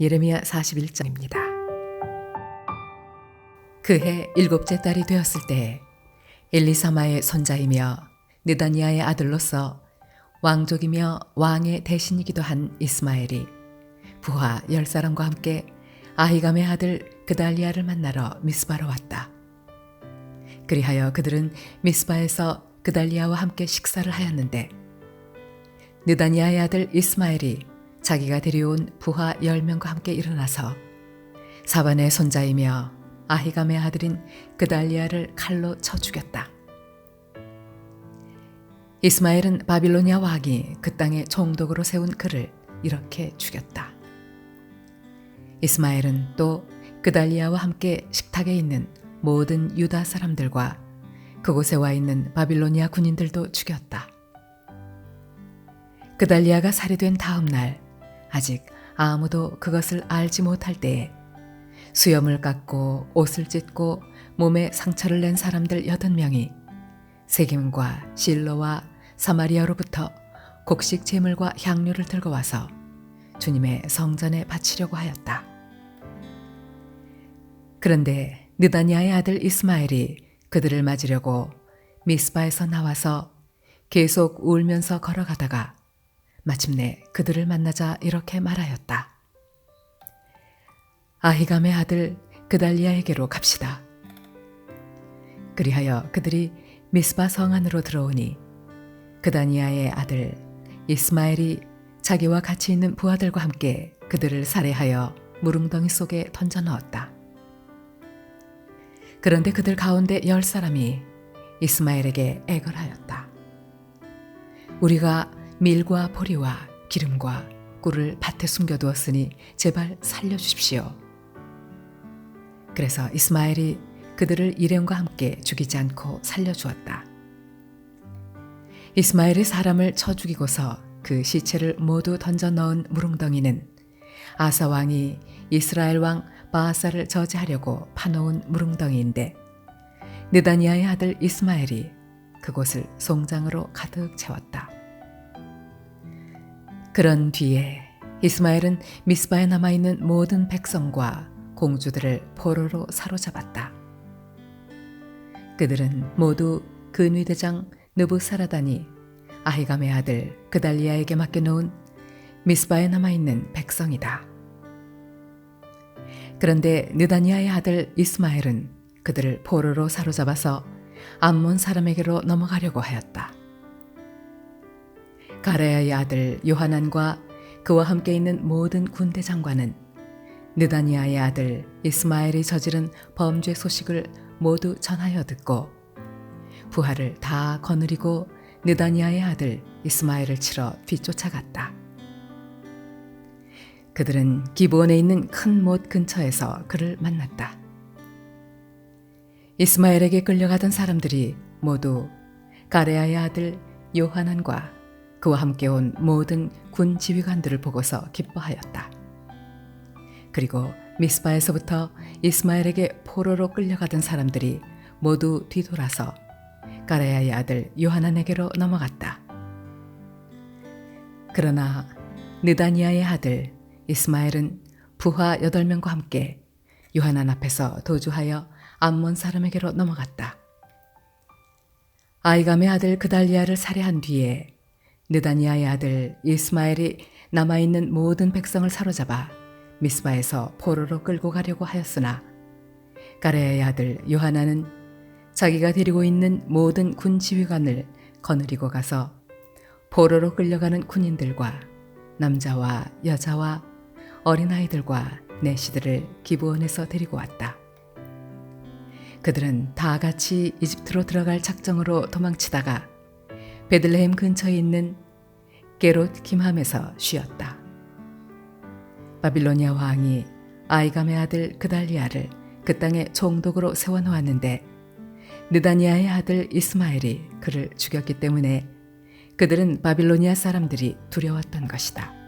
예레미야 41장입니다. 그해 일곱째 딸이 되었을 때 엘리사마의 손자이며 느다니아의 아들로서 왕족이며 왕의 대신이기도 한 이스마엘이 부하 열 사람과 함께 아히감의 아들 그달리아를 만나러 미스바로 왔다. 그리하여 그들은 미스바에서 그달리아와 함께 식사를 하였는데 느다니아의 아들 이스마엘이 자기가 데려온 부하 10명과 함께 일어나서 사반의 손자이며 아히감의 아들인 그달리아를 칼로 쳐 죽였다. 이스마엘은 바빌로니아 왕이 그 땅에 총독으로 세운 그를 이렇게 죽였다. 이스마엘은 또 그달리아와 함께 식탁에 있는 모든 유다 사람들과 그곳에 와 있는 바빌로니아 군인들도 죽였다. 그달리아가 살해된 다음 날 아직 아무도 그것을 알지 못할 때에 수염을 깎고 옷을 찢고 몸에 상처를 낸 사람들 여덟 명이 세겜과 실로와 사마리아로부터 곡식 재물과 향료를 들고 와서 주님의 성전에 바치려고 하였다. 그런데 느다니아의 아들 이스마엘이 그들을 맞으려고 미스바에서 나와서 계속 울면서 걸어가다가 마침내 그들을 만나자 이렇게 말하였다. 아히감의 아들 그달리아에게로 갑시다. 그리하여 그들이 미스바 성 안으로 들어오니 그다니아의 아들 이스마엘이 자기와 같이 있는 부하들과 함께 그들을 살해하여 무릉덩이 속에 던져 넣었다. 그런데 그들 가운데 열 사람이 이스마엘에게 애걸하였다. 우리가 밀과 보리와 기름과 꿀을 밭에 숨겨두었으니 제발 살려주십시오. 그래서 이스마엘이 그들을 일행과 함께 죽이지 않고 살려주었다. 이스마엘이 사람을 쳐 죽이고서 그 시체를 모두 던져 넣은 무릉덩이는 아사 왕이 이스라엘 왕 바하사를 저지하려고 파놓은 무릉덩이인데 느다니아의 아들 이스마엘이 그곳을 송장으로 가득 채웠다. 그런 뒤에 이스마엘은 미스바에 남아있는 모든 백성과 공주들을 포로로 사로잡았다. 그들은 모두 근위대장 느부사라다니 아히감의 아들 그달리아에게 맡겨놓은 미스바에 남아있는 백성이다. 그런데 느다니아의 아들 이스마엘은 그들을 포로로 사로잡아서 암몬 사람에게로 넘어가려고 하였다. 가레아의 아들 요하난과 그와 함께 있는 모든 군대 장관은 느다니아의 아들 이스마엘이 저지른 범죄 소식을 모두 전하여 듣고 부하를 다 거느리고 느다니아의 아들 이스마엘을 치러 뒤쫓아갔다. 그들은 기브온에 있는 큰 못 근처에서 그를 만났다. 이스마엘에게 끌려가던 사람들이 모두 가레아의 아들 요하난과 그와 함께 온 모든 군 지휘관들을 보고서 기뻐하였다. 그리고 미스바에서부터 이스마엘에게 포로로 끌려가던 사람들이 모두 뒤돌아서 가레야의 아들 요하난에게로 넘어갔다. 그러나 느다니아의 아들 이스마엘은 부하 여덟 명과 함께 요하난 앞에서 도주하여 암몬 사람에게로 넘어갔다. 아이감의 아들 그달리아를 살해한 뒤에 느다니아의 아들 이스마엘이 남아있는 모든 백성을 사로잡아 미스바에서 포로로 끌고 가려고 하였으나 가레의 아들 요하나는 자기가 데리고 있는 모든 군 지휘관을 거느리고 가서 포로로 끌려가는 군인들과 남자와 여자와 어린아이들과 내시들을 기부원에서 데리고 왔다. 그들은 다 같이 이집트로 들어갈 작정으로 도망치다가 베들레헴 근처에 있는 게롯 김함에서 쉬었다. 바빌로니아 왕이 아이감의 아들 그달리아를 그 땅에 총독으로 세워놓았는데 느다니아의 아들 이스마엘이 그를 죽였기 때문에 그들은 바빌로니아 사람들이 두려웠던 것이다.